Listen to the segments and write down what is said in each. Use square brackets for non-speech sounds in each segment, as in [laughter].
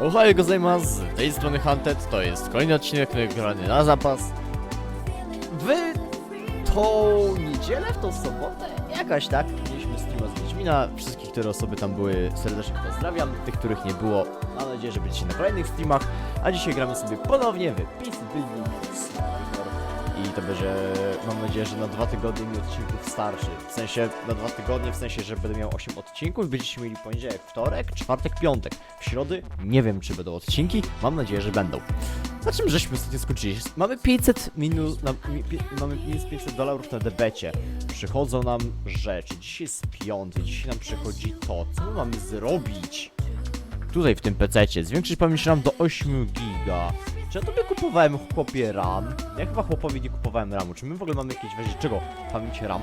Ohio gozaimasu, z tej strony Hunted, to jest kolejny odcinek nagrany na zapas. W tą niedzielę, w tą sobotę, jakaś tak, mieliśmy streama z Wiedźmina, wszystkich, które osoby tam były, serdecznie pozdrawiam, tych, których nie było, mam nadzieję, że będziecie na kolejnych streamach, a dzisiaj gramy sobie ponownie w Peace Building będzie, mam nadzieję, że na dwa tygodnie mi odcinków starszy, w sensie na dwa tygodnie, w sensie, że będę miał 8 odcinków, będziecie mieli poniedziałek, wtorek, czwartek, piątek, w środy nie wiem, czy będą odcinki, mam nadzieję, że będą. Na czym żeśmy ostatnio skończyli? Mamy 500 minus, na, mi, pi, mamy minus 500 dolarów na debecie. Przychodzą nam rzeczy. Dzisiaj jest piąty, dzisiaj nam przychodzi to. Co my mamy zrobić? Tutaj w tym pececie. Zwiększyć pamięć RAM do 8 giga. Czy ja tobie kupowałem chłopie RAM? Ja chyba chłopowi nie kupowałem RAMu. Czy my w ogóle mamy jakieś w czego? Pamięć RAM?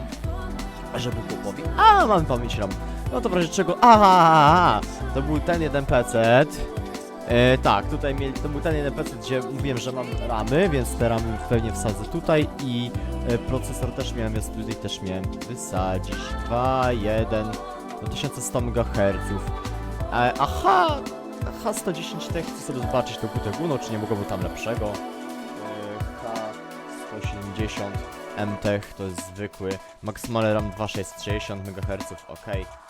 Żeby chłopowi? A, mamy pamięć RAM. No to w razie czego? Aha, to był ten jeden pecet. E, tak, tutaj mieli, to był ten jeden PC, gdzie mówiłem, że mam ramy, więc te ramy pewnie wsadzę tutaj i e, procesor też miałem, więc tutaj też miałem wysadzić 2, 1, do 1100 MHz. E, aha, aha, 110 T, chcę sobie zobaczyć to QTG, czy nie mogłoby tam lepszego. E, H170 MTech to jest zwykły, maksymalny RAM 2660 MHz, ok,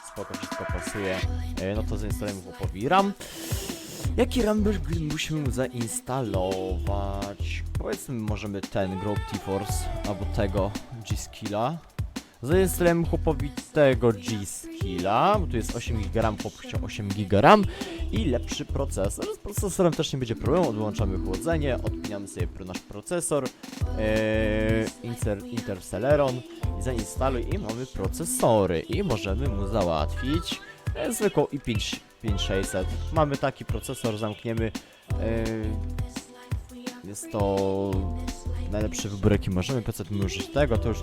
spoko, wszystko pasuje. E, no to zainstalujemy chłopowi RAM. Jaki rambler musimy mu zainstalować? Powiedzmy możemy ten Gravity Force albo tego G-Skilla. Zainstalujemy chłopowi tego G-Skilla, bo tu jest 8 GB RAM, chłop chciał 8 GB RAM i lepszy procesor. Z procesorem też nie będzie problemu, odłączamy chłodzenie, odpinamy sobie nasz procesor, ee, Inter, Intel Celeron i zainstaluj i mamy procesory i możemy mu załatwić e, zwykłą i5 5600. Mamy taki procesor, zamkniemy. Yy, jest to najlepszy wybór jaki możemy. PC użyć tego, to już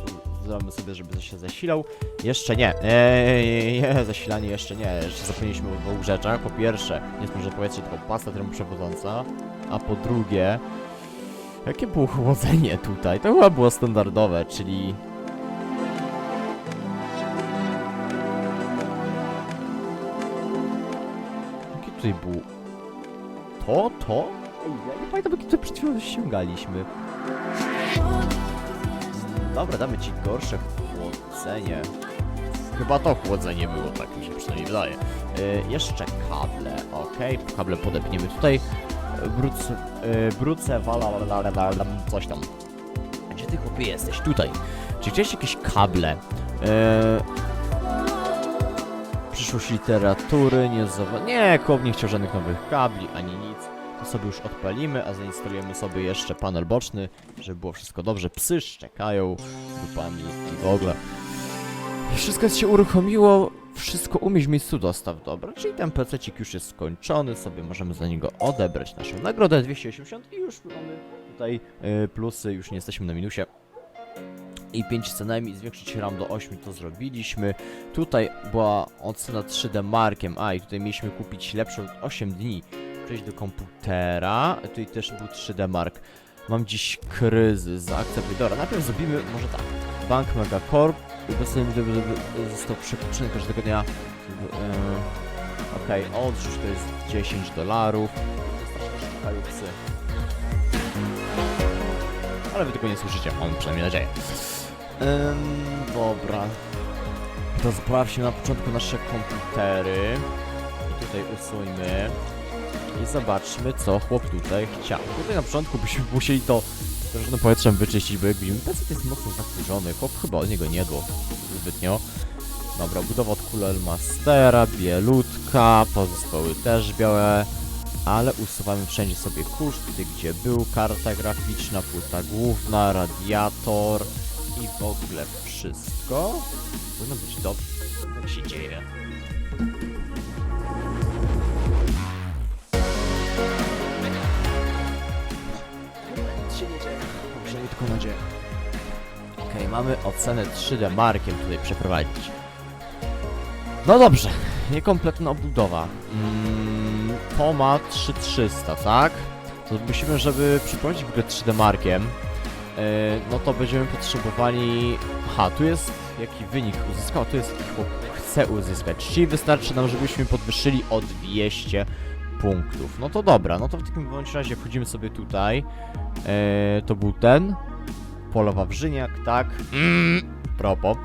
zrobimy sobie, żeby się zasilał. Jeszcze nie. Eee, nie, zasilanie jeszcze nie. Jeszcze zapomnieliśmy o dwóch rzeczach. Po pierwsze, jest może powietrze, tylko pasta termoprzewodząca. A po drugie, jakie było chłodzenie tutaj? To chyba było standardowe, czyli tutaj było? To, to? Ej, ja nie pamiętam, jakie tutaj przed chwilą ściągaliśmy. Dobra, damy ci gorsze chłodzenie. Chyba to chłodzenie było, tak mi się przynajmniej wydaje. E, jeszcze kable, ok. Kable podepniemy tutaj. Bruce, e, bruce, wala, coś tam. Gdzie ty chłopie jesteś? Tutaj. Czy chciałeś jakieś kable? E, przyszłość literatury, nie. Nie, Kob nie chciał żadnych nowych kabli, ani nic. Sobie już odpalimy, a zainstalujemy sobie jeszcze panel boczny, żeby było wszystko dobrze. Psy szczekają dupami i w ogóle. I wszystko się uruchomiło, wszystko umieść w miejscu dostaw, dobra. Czyli ten pececik już jest skończony, sobie możemy za niego odebrać naszą nagrodę 280 i już mamy tutaj y, plusy, już nie jesteśmy na minusie. I 5 co najmniej zwiększyć RAM do 8 to zrobiliśmy. Tutaj była ocena 3D markiem, a i tutaj mieliśmy kupić lepszą 8 dni. Przejść do komputera, tutaj też był 3D mark. Mam dziś kryzys, zaakceptuj. Dobra, najpierw zrobimy może tak. Bank Megacorp, ubezpieczenie został przekupiony każdego dnia. Yy, Okej, odrzuć to jest 10 dolarów. Szukają psy. Ale wy tylko nie słyszycie, mam przynajmniej nadzieję. Ym, dobra. To sprawdźmy na początku nasze komputery. I tutaj usuńmy. I zobaczmy, co chłop tutaj chciał. Tutaj na początku byśmy [laughs] musieli to różnym powietrzem wyczyścić, bo jak widzimy, PC jest mocno zakurzony. Chłop chyba od niego nie dło zbytnio. Dobra, budowa od Mastera, bielutka, pozostałe też białe. Ale usuwamy wszędzie sobie kurz, gdzie był, karta graficzna, płyta główna, radiator i w ogóle wszystko. Powinno być dobrze. Jak się dzieje? Mamy ocenę 3D markiem tutaj przeprowadzić. No dobrze, niekompletna obudowa. Mm, to ma 3300, tak? To musimy, żeby przeprowadzić w ogóle 3D markiem, yy, no to będziemy potrzebowali... Aha, tu jest jaki wynik uzyskał, tu jest jaki chce uzyskać. Czyli wystarczy nam, żebyśmy podwyższyli o 200 punktów. No to dobra, no to w takim bądź razie wchodzimy sobie tutaj. E, to był ten. Polo Wawrzyniak, tak. Mm, propo.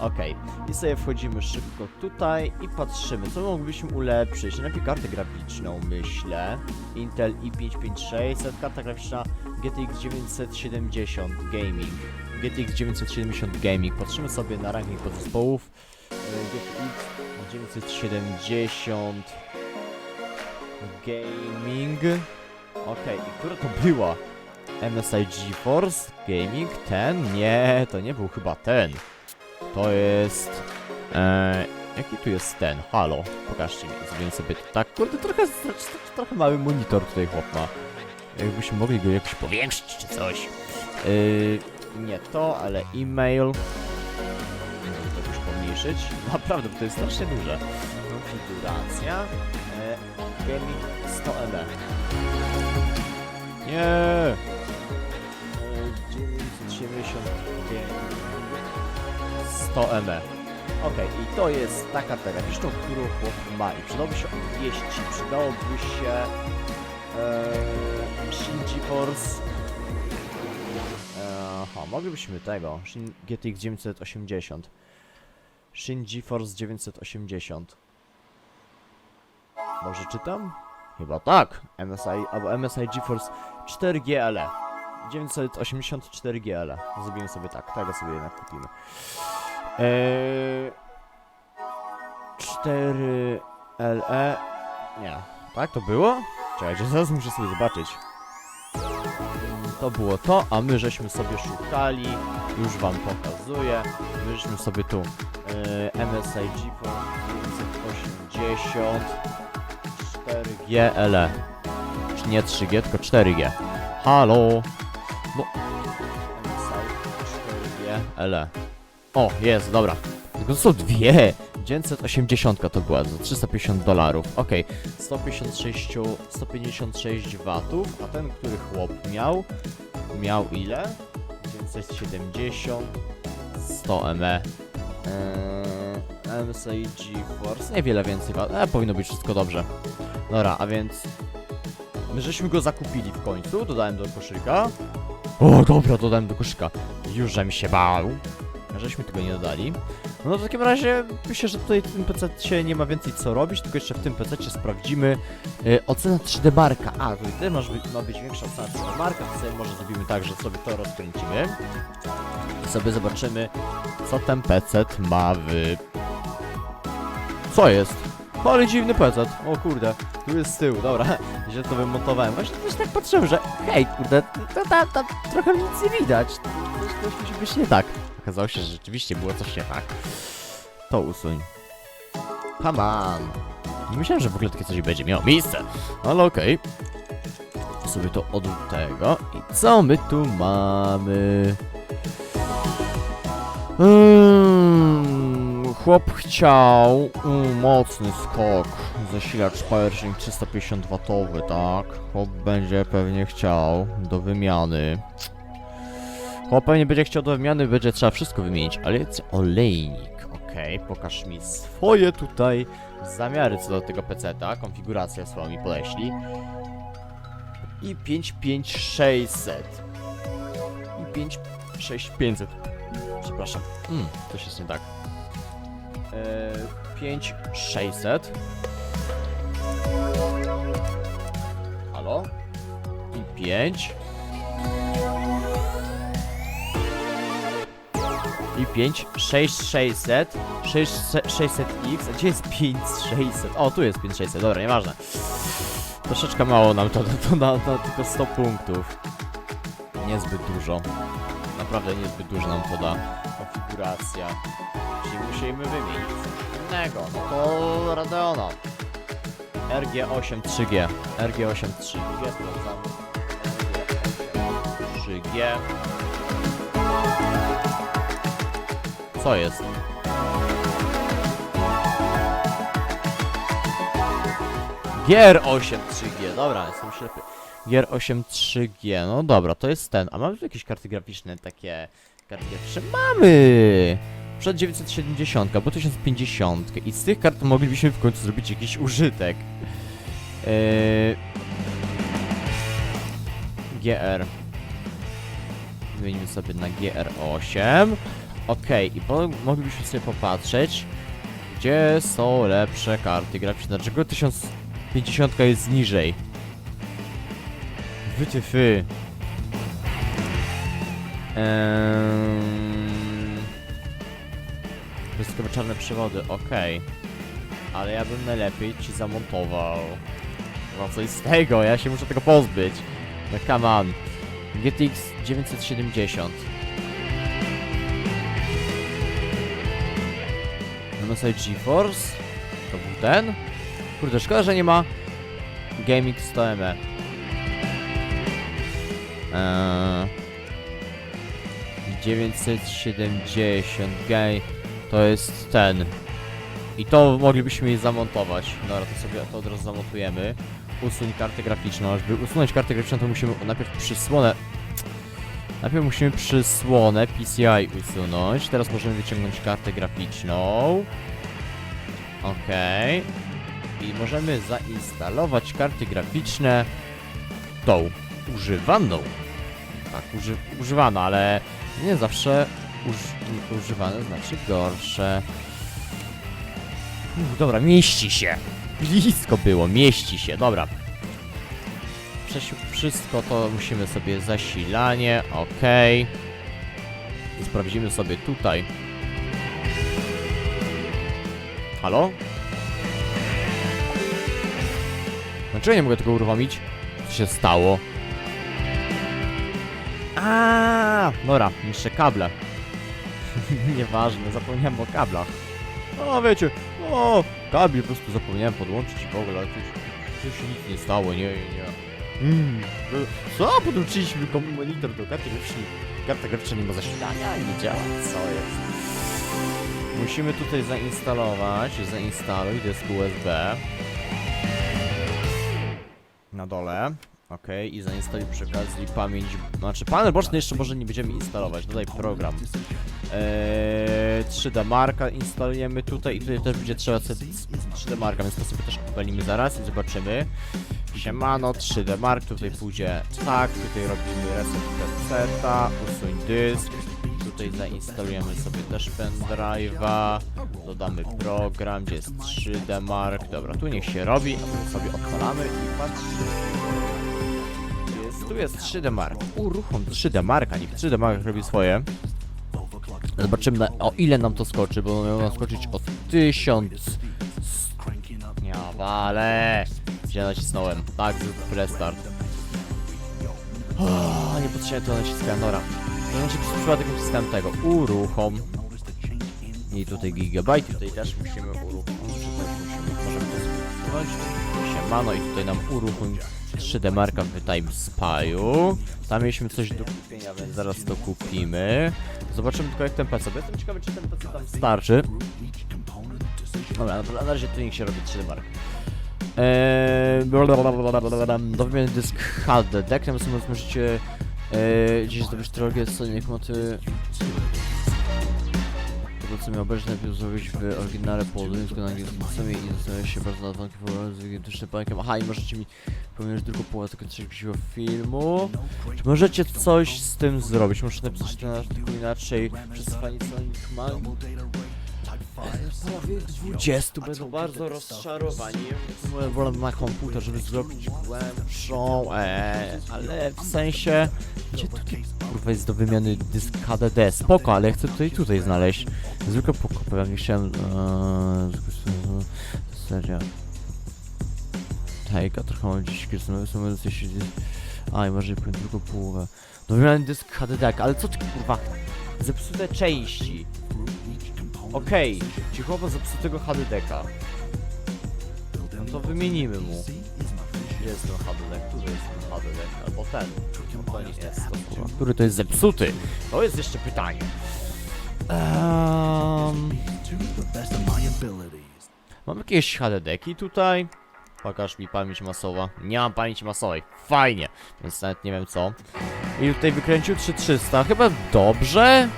Okej. I sobie wchodzimy szybko tutaj i patrzymy, co moglibyśmy ulepszyć. Najpierw kartę graficzną, myślę. Intel i55600, karta graficzna GTX 970 Gaming. GTX 970 Gaming. Patrzymy sobie na ranking podzespołów. GTX 970 Gaming. Okej, i która to była? MSI GeForce Gaming? Ten? Nie, to nie był chyba ten. To jest... E, jaki tu jest ten? Halo, pokażcie mi. Zrobię sobie tak. Kurde, trochę, trochę mały monitor tutaj chłop ma. Jakbyśmy mogli go jakoś powiększyć czy coś. Yy, nie to, ale e-mail. Możemy to jakoś pomniejszyć. [laughs] Naprawdę, bo to jest strasznie duże. Konfiguracja. E, gaming 100 MB. Nie! E, 970 gaming 100 MB. Okej, i to jest ta karta graficzna, którą chłop ma. I przydałoby się odwieść, przydałoby się e, Shin GeForce e, Aha, moglibyśmy tego, Shin GTX 980 Shin GeForce 980 Może czytam? Chyba tak, MSI, albo MSI GeForce 4G LE 984 GL. Zrobimy sobie tak, tego sobie jednak kupimy. Eee, 4 LE. Nie, tak to było? Czekajcie, zaraz muszę sobie zobaczyć. To było to, a my żeśmy sobie szukali. Już wam pokazuję. My żeśmy sobie tu eee, MSI GeForce 980 4G LE. Czy nie 3G, tylko 4G. Halo! No. MSI 4G LE. O, jest, dobra. Tylko to są dwie. 980 to była za 350 dolarów. Okej, 156, 156 watów, a ten, który chłop miał, miał ile? 970, 100 ME. Eee, MSI GeForce, niewiele więcej, wa- e, powinno być wszystko dobrze. Dobra, a więc my żeśmy go zakupili w końcu, dodałem do koszyka. O, dobra, dodałem do koszyka. Już żem się bał. Żeśmy tego nie dodali. No w takim razie myślę, że tutaj w tym PC nie ma więcej co robić, tylko jeszcze w tym PC sprawdzimy y, ocena 3D Marka. A, tutaj być, ma być większa ocena 3D Marka, sobie może zrobimy tak, że sobie to rozkręcimy. I sobie zobaczymy, co ten PC ma w... Co jest? Ale dziwny PC. O kurde, tu jest z tyłu, dobra. [laughs] Źle to wymontowałem. Właśnie, właśnie tak patrzyłem, że hej, kurde, to, to, to, trochę nic nie widać. Coś, musi być nie tak. Okazało się, że rzeczywiście było coś nie tak. To usuń. Come on. Nie myślałem, że w ogóle takie coś będzie miało miejsce. Ale okej. Sobie to od tego. I co my tu mamy? Mm, chłop chciał mocny skok. Zasilacz PowerShink 350 W, tak? Chłop będzie pewnie chciał do wymiany. Chłop pewnie będzie chciał do wymiany, będzie trzeba wszystko wymienić, ale jest olejnik. Okej, pokaż mi swoje tutaj zamiary co do tego PC-ta. Konfiguracja swoją mi poleśli. I 55600. I 56500. Przepraszam. Mm, coś jest nie tak. Eee, 5600. Halo? I 5. I 5, 6600, 6600X, a gdzie jest 5600? O, tu jest 5600, dobra, nieważne. Troszeczkę mało nam to, to na, na tylko 100 punktów. Niezbyt dużo. Naprawdę niezbyt dużo nam to da konfiguracja. Czyli musimy wymienić coś innego. No to Radeona. RG8 3G. RG8 3G sprawdzamy. RG8 3G. Co jest? Gier 8 3G, dobra, jestem ślepy. Gier 8 3G, no dobra, to jest ten. A mamy tu jakieś karty graficzne, takie karty graficzne? Mamy! Przed 970, bo 1050 i z tych kart moglibyśmy w końcu zrobić jakiś użytek. Yy... GR. Wymienimy sobie na GR8. Okej, i moglibyśmy sobie popatrzeć, gdzie są lepsze karty graficzne. Dlaczego 1050 jest niżej? Wytyfy. Ehm... Wszystkie czarne przewody, okej. Ale ja bym najlepiej ci zamontował. No coś z tego, ja się muszę tego pozbyć. No come on. GTX 970. MSI GeForce? To był ten? Kurde, szkoda, że nie ma Gaming 100ME. Eee, 970 gay to jest ten. I to moglibyśmy jej zamontować. Dobra, to sobie to od razu zamontujemy. Usuń kartę graficzną. Żeby usunąć kartę graficzną, to musimy najpierw przysłonę. Najpierw musimy przysłonę PCI usunąć. Teraz możemy wyciągnąć kartę graficzną. Okej. I możemy zainstalować karty graficzne tą używaną. Tak, uży, używana, ale nie zawsze uż, używane znaczy gorsze. Uff, dobra, mieści się. Blisko było, mieści się, dobra. Przesi- wszystko to musimy sobie zasilanie, ok. I sprawdzimy sobie tutaj. Halo? Dlaczego nie mogę tego uruchomić? Co się stało? A, dobra, jeszcze kable. [laughs] Nieważne, zapomniałem o kablach. No wiecie, o, kabel po prostu zapomniałem podłączyć i w ogóle, ale to, to się nic nie stało, nie, nie. Mm, to- co? Podłączyliśmy kom- monitor do karty graficznej. Karta graficzna nie ma zasilania, nie działa, co jest? Musimy tutaj zainstalować, zainstaluj dysk USB. Na dole. Ok, i zainstaluj przy okazji pamięć, znaczy panel boczny jeszcze może nie będziemy instalować, dodaj program. Eee, 3D Marka instalujemy tutaj i tutaj też będzie trzeba sobie 3D Marka, więc to sobie też odpalimy zaraz i zobaczymy. Siemano, 3D Mark, tutaj pójdzie tak, tutaj robimy reset reseta, usuń dysk, tutaj zainstalujemy sobie też pendrive'a, dodamy program, gdzie jest 3D Mark, dobra, tu niech się robi, a my sobie odpalamy i. Jest, tu jest 3D Mark, uruchom 3D Marka, niech 3D Mark robi swoje. Zobaczymy o ile nam to skoczy, bo miało nam skoczyć o 1000. Ja wale. Gdzie nacisnąłem? Tak, zrób restart. O, niepotrzebnie to naciskałem, dobra. To znaczy przez przypadek naciskałem tego. Uruchom. I tutaj gigabyte, tutaj też musimy uruchomić. Możemy to spróbować. Siemano i tutaj nam uruchom 3D marka w Time Spy'u. Tam mieliśmy coś do kupienia, więc zaraz to kupimy. Zobaczymy tylko jak ten PC, jestem ciekawy czy ten PC tam starczy. Dobra, no, na razie tu niech się robi 3D mark. Eee, do wymiany dysk HDD, natomiast możecie eee, gdzieś zdobyć trylogię Sonic Moty. Co miał najpierw zrobić w oryginale po ładunek na angielskim i zastanawiać się bardzo nad dzwonkiem z gigantycznym panikiem. Aha, i możecie mi pominąć drugą połowę tego trzeciego filmu. Czy możecie coś z tym zrobić? Muszę napisać ten artykuł inaczej. Przesłanie Sonic Man. W połowie 20 będą bardzo rozczarowani. Wolę- na komputer, żeby zrobić głębszą, eee, ale w sensie... Gdzie tutaj kurwa jest do wymiany dysk HDD? Spoko, ale chcę tutaj tutaj znaleźć. Zwykle pokopę, nie chciałem... Eee, seria... Hejka, trochę mam dziś krystynowy, są się... A, i może powiem drugą połowę. Do wymiany dysk HDD, ale co ty kurwa... Zepsute części. Okej, okay. chłopak zepsutego HDD-ka. No to wymienimy mu. Jest ten HDD? Który jest ten HDD? Albo ten. To nie jest to. Który to jest zepsuty? To jest jeszcze pytanie. Um, mam jakieś HDD-ki tutaj? Pokaż mi pamięć masowa. Nie mam pamięci masowej. Fajnie. Więc nawet nie wiem co. I tutaj wykręcił 3300. Chyba dobrze?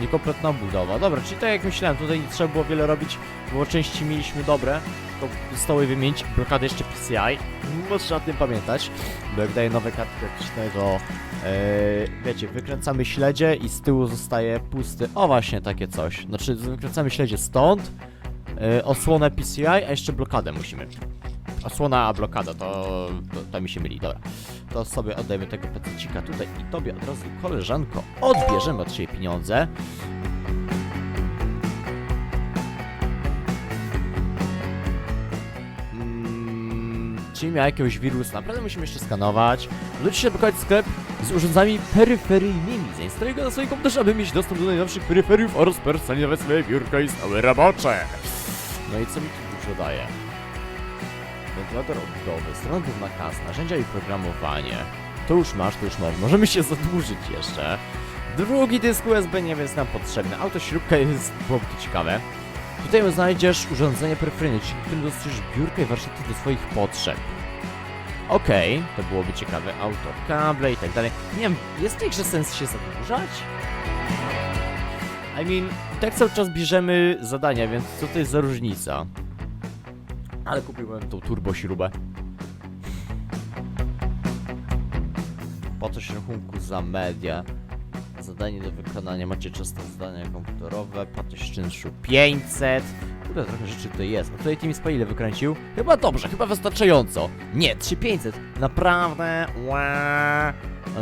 Niekompletna budowa. Dobra, czyli tak jak myślałem, tutaj nie trzeba było wiele robić, bo części mieliśmy dobre. To stoły wymienić, blokady jeszcze PCI. No trzeba o tym pamiętać, bo jak daje nowe karty graficzne, to e, wiecie, wykręcamy śledzie i z tyłu zostaje pusty. O właśnie, takie coś. Znaczy, wykręcamy śledzie stąd, e, osłonę PCI, a jeszcze blokadę musimy. Osłona, blokada, to, to, to mi się myli, dobra. To sobie oddajmy tego pececika tutaj i tobie od razu, koleżanko, odbierzemy od siebie pieniądze. Mm, Czyli miał jakiegoś wirusa, naprawdę musimy jeszcze skanować. Wrócić się blokować sklep z urządzeniami peryferyjnymi. Zainstaluj go na swoim komputerze, aby mieć dostęp do najnowszych peryferiów oraz personalizować swoje biurko i stoły robocze. No i co mi tu dużo daje? Wentylator obudowy, strona główna kas, narzędzia i programowanie. To już masz, to już masz. Możemy się zadłużyć jeszcze. Drugi dysk USB nie jest nam potrzebny. Autośrubka jest, byłoby to ciekawe. Tutaj znajdziesz urządzenie peryferyjne, dzięki którym dostarczysz biurka i warsztaty do swoich potrzeb. Okej, to byłoby ciekawe. Auto, kable i tak dalej. Nie wiem, jest większy sens się zadłużać? I mean, tak cały czas bierzemy zadania, więc co to jest za różnica? Ale kupiłem tą turbośrubę. Coś rachunku za media. Zadanie do wykonania. Macie często zadania komputerowe. Płatność czynszu 500. Kurde, trochę rzeczy tutaj jest. A tutaj Team Spa ile wykręcił? Chyba dobrze, chyba wystarczająco. Nie, 3500. Naprawdę? Ła.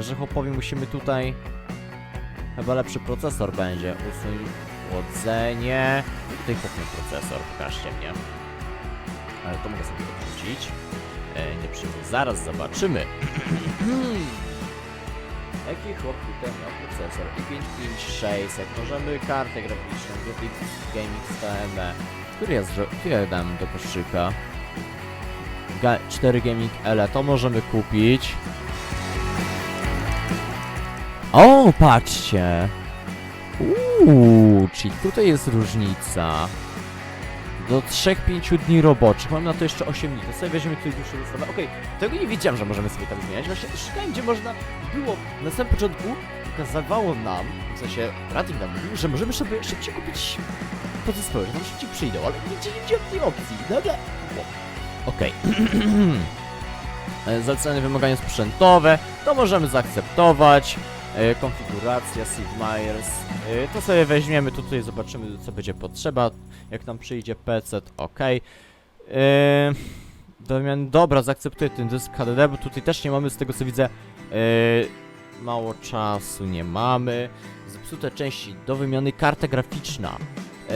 Że chłopowi musimy tutaj... Chyba lepszy procesor będzie. Usuń chłodzenie. Tutaj popnę procesor, pokażcie mnie. Ale to mogę sobie odrzucić. E, nie przyjmuj. Zaraz zobaczymy. [clears throat] Jaki chłop tutaj miał procesor? i5-5600. Możemy kartę graficzną, GTX Gaming ja, zro- który ja dam do koszyka? Ga 4 Gaming L, to możemy kupić. O, patrzcie! Uuu, czyli tutaj jest różnica. Do 3-5 dni roboczych. Mam na to jeszcze 8 dni. To sobie weźmiemy tutaj dłuższe dostawę. Okej, tego nie wiedziałem, że możemy sobie tam zmieniać. Właśnie szukałem, gdzie można było. Na samym początku pokazywało nam, w sensie Rating nam mówił, że możemy sobie szybciej kupić podzespoły, że nam szybciej przyjdą, ale nigdzie nie widziałem tej opcji. Nagle... Okej. [clears throat] E, Zalecane wymagania sprzętowe, to możemy zaakceptować. E, Konfiguracja, Sid Meier's, e, to sobie weźmiemy, tutaj zobaczymy co będzie potrzeba, jak nam przyjdzie PC, ok. E, dobra, zaakceptuję ten dysk HDD, bo tutaj też nie mamy, z tego co widzę, e, mało czasu nie mamy. Zepsute części do wymiany, karta graficzna. E,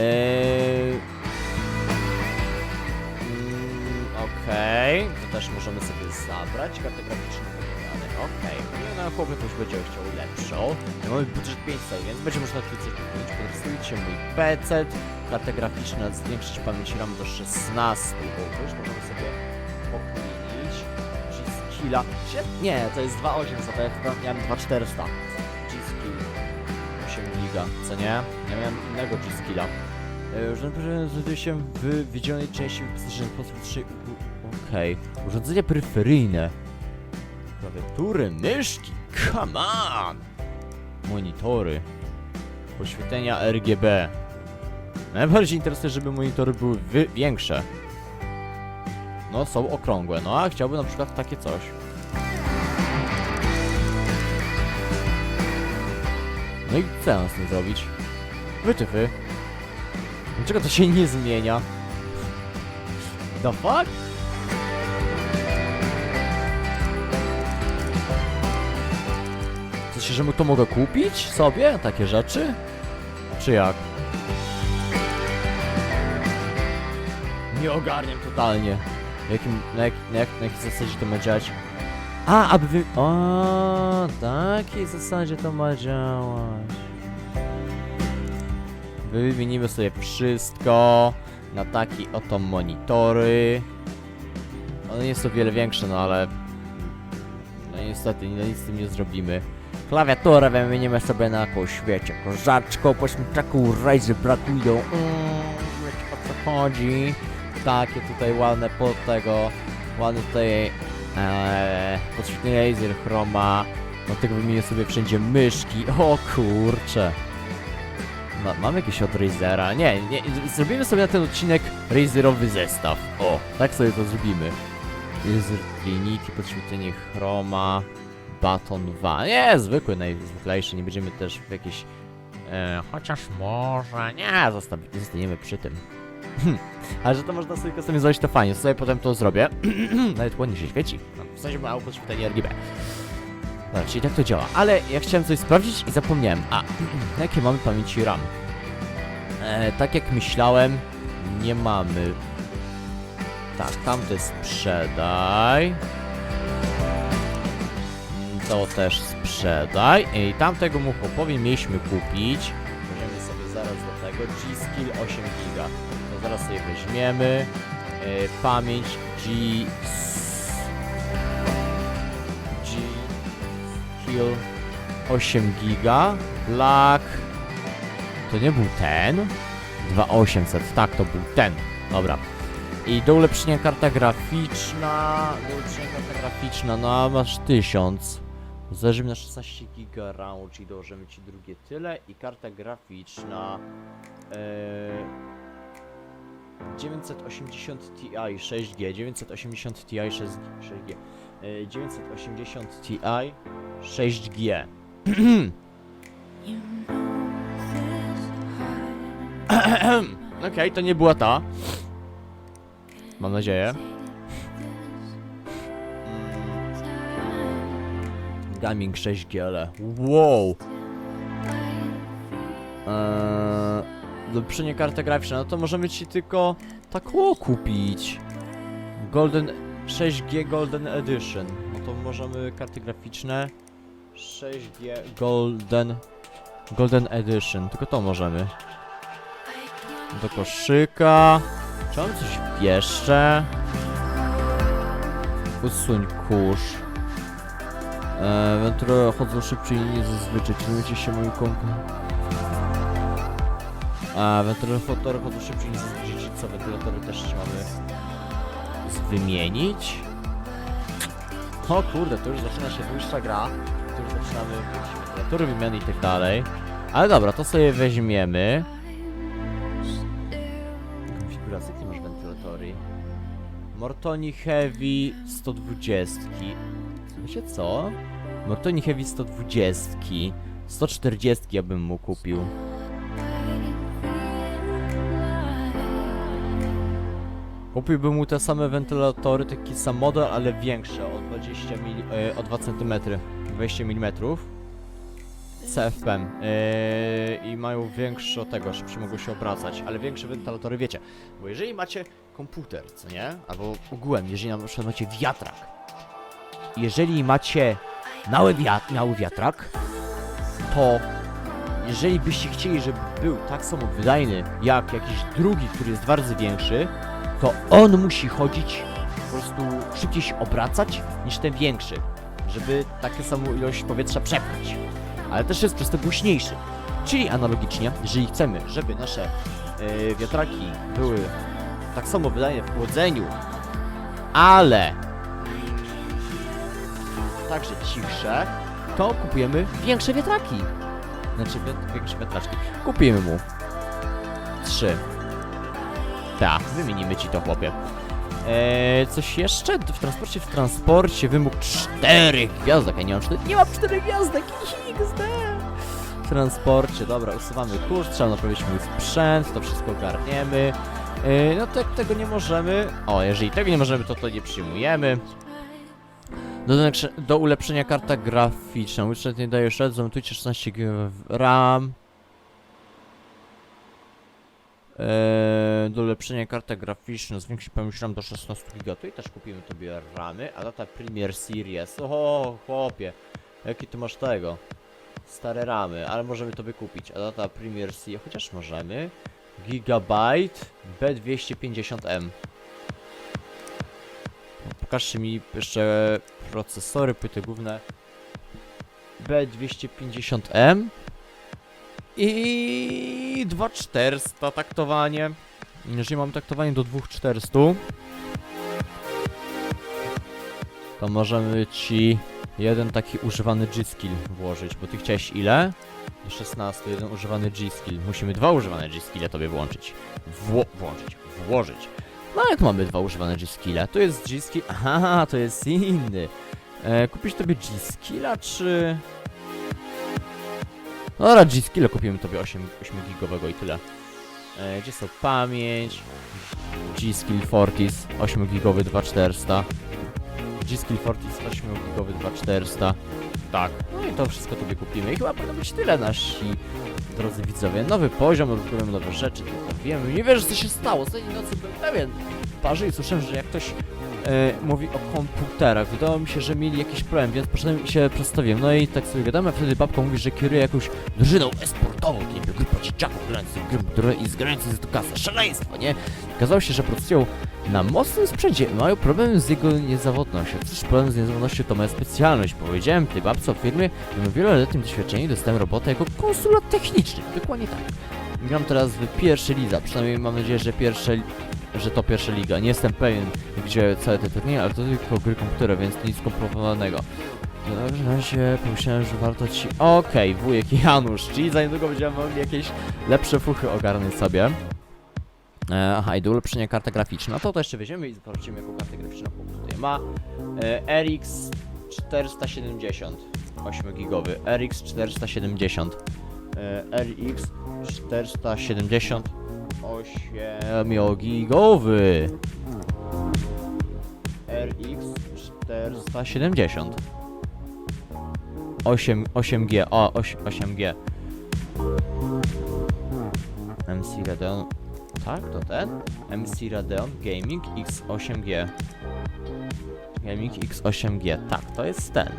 mm, Okej, to też możemy sobie zabrać kartę graficzną. Okej, okay. no chłopak już będzie chciał lepszą. My mamy budżet 500, więc będzie można tu coś kupić. Podrysujcie mój PC, kartę graficzną, zwiększyć pamięć RAM do 16, bo już możemy sobie pokminić. G-Skilla. Nie, to jest 2.800, to ja chyba miałem 2.400. G-Skill. 8 giga, co nie? Ja miałem innego G-Skilla. Urządzenie znajduje się w widzianej części sposób 3. Okej. Urządzenia peryferyjne. Klawiatury, myszki. Come on! Monitory. Poświetlenia RGB. Najbardziej interesuje, żeby monitory były większe. No, są okrągłe. No, a chciałbym na przykład takie coś. No i co mam z tym zrobić? Wytyfy. Dlaczego to się nie zmienia? The fuck? Sensie, że to mogę kupić sobie? Takie rzeczy? Czy jak? Nie ogarniam totalnie. Jakim, na, jak, jak, jakiej zasadzie to ma działać? A, aby wy... O, takiej zasadzie to ma działać. Wymienimy sobie wszystko na taki oto monitory. One nie są wiele większe, no ale... No niestety, no nic z tym nie zrobimy. Klawiaturę wymienimy sobie na jakąś, wiecie, kozaczką, powiedzmy taką Razer brakują. Mm, wiecie o co chodzi. Takie tutaj ładne pod tego, ładne tutaj ee, podświetlenie laser chroma. Do tego wymienię sobie wszędzie myszki. O kurcze. Ma, mam jakieś od Razera? Nie, nie, zrobimy sobie na ten odcinek Razerowy zestaw. O, tak sobie to zrobimy. Razer Trinity, podświetlenie chroma, baton 2. Nie, zwykły, najzwyklejszy, nie będziemy też w jakieś... E, chociaż może, nie, zostaniemy przy tym. Ale że to można sobie kustomizować, to fajnie, sobie potem to zrobię. [clears throat] Nawet ładnie się świeci. No, w sensie mało podświetlenie RGB. Dobra, czyli tak to działa. Ale ja chciałem coś sprawdzić i zapomniałem. A, [clears throat] jakie mamy pamięci RAM? E, tak jak myślałem, nie mamy. Tak, tamte sprzedaj. To też sprzedaj. I tamtego mu chłopowi mieliśmy kupić. Możemy sobie zaraz do tego. G-Skill 8 giga. To zaraz sobie weźmiemy. E, pamięć G... G... Skill 8 giga. Black... To nie był ten? 2800, tak, to był ten. Dobra. I do ulepszenia karta graficzna. Do ulepszenia karta graficzna, no a masz 1000. Zależy mi na 16 giga RAM, czyli dołożymy ci drugie tyle. I karta graficzna. E, 980 Ti 6G, 980 Ti 6, 6G, e, 980 Ti 6G. [clears throat] Okej, to nie była ta. Mam nadzieję. Gaming 6G, ale wow! Eee, Lepszenie karta graficzna, no to możemy ci tylko taką kupić. Golden 6G Golden Edition. No to możemy karty graficzne 6G Golden Golden Edition. Tylko to możemy. Do koszyka. Czy mam coś jeszcze? Usuń kurz. Wentyle chodzą szybciej niż zazwyczaj. Czujecie się moim konkurem? A wentylatory chodzą szybciej niż zazwyczaj. Co, wentylatory też mamy wymienić? O kurde, to już zaczyna się dłuższa gra. Tu już zaczynamy wentylatory wymiany i tak dalej. Ale dobra, to sobie weźmiemy. Konfigurację, jakie masz wentylatory? Mortoni Heavy 120. Wiecie co? Mortoni Heavy 120. 140 ja bym mu kupił. Kupiłbym mu te same wentylatory, taki sam model, ale większe, o 20 mili, e, o 2 cm, 20 mm. CFP yy, i mają większe od tego, szybciej mogą się obracać, ale większe wentylatory wiecie, bo jeżeli macie komputer, co nie, albo ogółem, jeżeli na przykład macie wiatrak, jeżeli macie mały, wiat mały wiatrak, to jeżeli byście chcieli, żeby był tak samo wydajny jak jakiś drugi, który jest dwa razy większy, to on musi chodzić, po prostu szybciej się obracać niż ten większy, żeby taką samą ilość powietrza przepchać. Ale też jest przez to głośniejszy. Czyli analogicznie, jeżeli chcemy, żeby nasze e, wiatraki były tak samo wydajne w chłodzeniu, ale także cichsze, to kupujemy większe wiatraki. Znaczy większe wiatraczki. Kupimy mu trzy. Tak, wymienimy ci to chłopie. Eee, coś jeszcze? W transporcie, w transporcie wymóg czterech gwiazdek, ja nie mam czterech, nie mam czterech gwiazdek, XD. W transporcie, dobra, usuwamy kurz, trzeba naprawić mój sprzęt, to wszystko ogarniemy. Eee, no to jak tego nie możemy, o, jeżeli tego nie możemy, to to nie przyjmujemy. Do, ulepsze- do ulepszenia karta graficzna, ulepszenie nie daje jeszcze, zamontujcie 16 GB RAM. Eee, do ulepszenia karta graficzna, zwiększyć pamięć RAM do 16 GB. Tutaj też kupimy tobie ramy, a data Premier Series. O, chłopie, jaki ty masz tego? Stare ramy, ale możemy to wykupić. A data Premier Series, chociaż możemy. Gigabyte B250M. Pokażcie mi jeszcze procesory, płyty główne. B250M. I 2400 taktowanie. Jeżeli mam taktowanie do 2400. to możemy ci jeden taki używany G-Skill włożyć, bo ty chciałeś ile? Do 16, jeden używany G-Skill. Musimy dwa używane G-Skille tobie włączyć. Wło włączyć, włożyć. No tu mamy dwa używane G-Skille. Tu jest G-Skill, aha, to jest inny. E, kupić tobie G-Skilla, czy... No dobra, G-Skilla kupimy tobie 8, 8 gigowego i tyle. E, gdzie są pamięć? G-Skill Fortis 8 gigowy 2400. G-Skill Fortis 8 gigowy 2400. Tak. No i to wszystko tobie kupimy. I chyba powinno być tyle nasi drodzy widzowie. Nowy poziom, odkrywamy nowe rzeczy, tylko wiemy. Nie wiesz co się stało. Ostatniej nocy byłem pewien. Parzy i słyszałem, że jak ktoś mówi o komputerach. Wydawało mi się, że mieli jakiś problem, więc poszedłem i się przedstawiłem. No i tak sobie gadamy, a wtedy babka mówi, że kieruje jakąś drużyną esportową, niby grupa dzieciaków grających gry i zgrających z kasę. Szaleństwo, nie? Okazało się, że pracują na mocnym sprzęcie mają problem z jego niezawodnością. Cóż, problem z niezawodnością to moja specjalność. Powiedziałem tej babce o firmie, że mam wieloletnim doświadczeniu dostałem robotę jako konsulat techniczny. Dokładnie tak. Gram teraz w pierwszej lidze, przynajmniej mam nadzieję, że pierwsze że to pierwsza liga. Nie jestem pewien, gdzie całe te turnieje, ale to tylko gry komputerowe, więc nic skomplikowanego. W razie pomyślałem, że warto ci... Okej, wujek Janusz, czyli za niedługo będziemy mogli jakieś lepsze fuchy ogarnąć sobie. E, aha, i do ulepszenia karta graficzna. To to jeszcze weźmiemy i zobaczymy, jaką kartę graficzną tutaj ma. E, RX 470, 8 gigowy. RX 470. E, RX 470. 8 gigowy. RX 470. 8, 8G, o, 8, 8G. MC Radeon, tak, to ten? MC Radeon Gaming X8G. Gaming X8G, tak, to jest ten.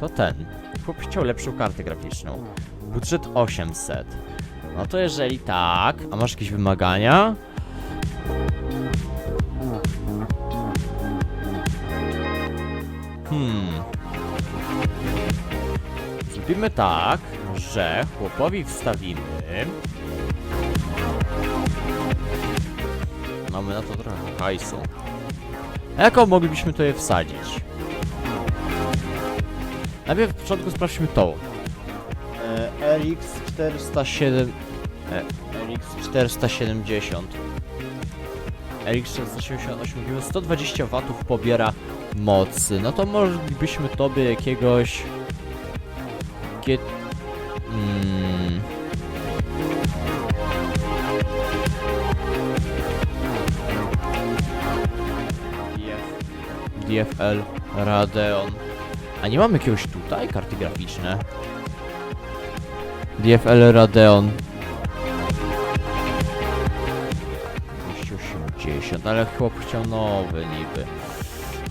To ten. Chłop chciał lepszą kartę graficzną. Budżet 800. No to jeżeli tak, a masz jakieś wymagania? Hmm. Zrobimy tak, że chłopowi wstawimy. Mamy na to trochę hajsu. Jaką moglibyśmy tutaj wsadzić? Najpierw w początku sprawdźmy tą. E, RX 407. E, RX 470. RX 478 GB 120 W pobiera mocy. No to moglibyśmy tobie jakiegoś. Kie... Mm. DF, DFL Radeon. A nie mamy jakiegoś tutaj karty graficzne? DFL Radeon 280, ale chłop chciał nowy niby.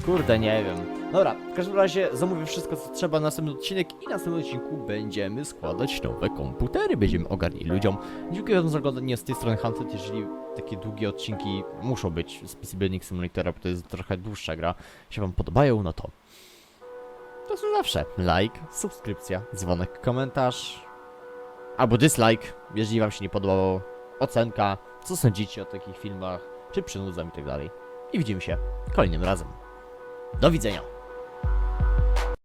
Kurde, nie wiem. Dobra, w każdym razie zamówię wszystko co trzeba na następny odcinek i na następnym odcinku będziemy składać nowe komputery, będziemy ogarnili ludziom. Dziękuję wam za oglądanie z tej strony Hunted, jeżeli takie długie odcinki muszą być z PC Building Simulatora, bo to jest trochę dłuższa gra, się wam podobają, no to to co zawsze. Like, subskrypcja, dzwonek, komentarz. Albo dislike, jeżeli wam się nie podobało. Ocenka, co sądzicie o takich filmach, czy przynudzam i tak dalej. I widzimy się kolejnym razem. Do widzenia.